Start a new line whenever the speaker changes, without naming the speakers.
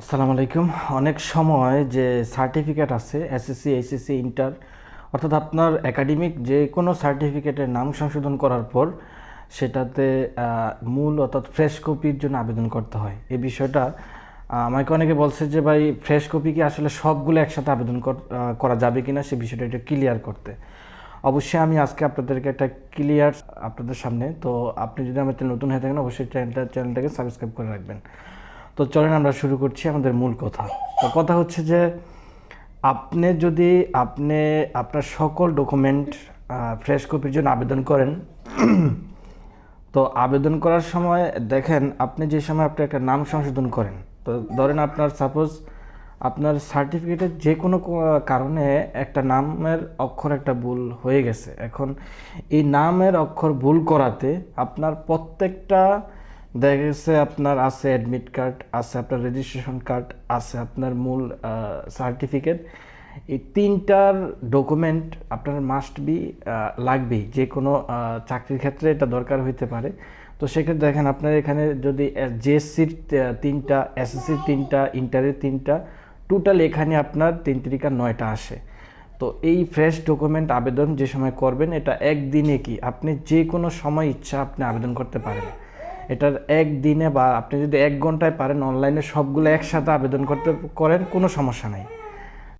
আসসালামু আলাইকুম। অনেক সময় যে সার্টিফিকেট আছে এসএসসি এইচএসসি ইন্টার অর্থাৎ আপনার একাডেমিক যে কোনো সার্টিফিকেটের নাম সংশোধন করার পর সেটাতে মূল অর্থাৎ ফ্রেশ কপির জন্য আবেদন করতে হয়। এই বিষয়টা আমাকে অনেকে বলছে যে ভাই ফ্রেশ কপি কি আসলে সবগুলো একসাথে আবেদন করা যাবে কিনা সে বিষয়টা একটু ক্লিয়ার করতে। অবশ্যই আমি আজকে আপনাদেরকে একটা ক্লিয়ার আপনাদের সামনে, তো আপনি যদি আমাদের নতুন হয়ে থাকেন, অবশ্যই চ্যানেলটা, চ্যানেলটাকে সাবস্ক্রাইব করে রাখবেন। তো চলেন আমরা শুরু করছি আমাদের মূল কথা। তো কথা হচ্ছে যে, আপনি যদি আপনি আপনার সকল ডকুমেন্ট ফ্রেশ কপির জন্য আবেদন করেন, তো আবেদন করার সময় দেখেন আপনি যে সময় আপনি একটা নাম সংশোধন করেন, তো ধরেন আপনার সাপোজ আপনার সার্টিফিকেটের যে কোনো কারণে একটা নামের অক্ষর একটা ভুল হয়ে গেছে। এখন এই নামের অক্ষর ভুল করাতে আপনার প্রত্যেকটা দেখা গেছে আপনার আছে অ্যাডমিট কার্ড আছে আপনার রেজিস্ট্রেশন কার্ড আছে আপনার মূল সার্টিফিকেট এই তিনটার ডকুমেন্ট আপনার মাস্ট বি লাগবেই। যে কোনো চাকরির ক্ষেত্রে এটা দরকার হইতে পারে। তো সেক্ষেত্রে দেখেন, আপনার এখানে যদি জেএসসির তিনটা এসএসসির তিনটা ইন্টারের তিনটা টোটাল এখানে আপনার তিন তিরিকা নয়টা আসে। তো এই ফ্রেশ ডকুমেন্ট আবেদন যে সময় করবেন, এটা একদিনে কি? আপনি যে কোনো সময় ইচ্ছা আপনি আবেদন করতে পারেন। এটার এক দিনে বা আপনি যদি এক ঘন্টায় পারেন অনলাইনে সবগুলো একসাথে আবেদন করতে, করেন, কোনো সমস্যা নাই।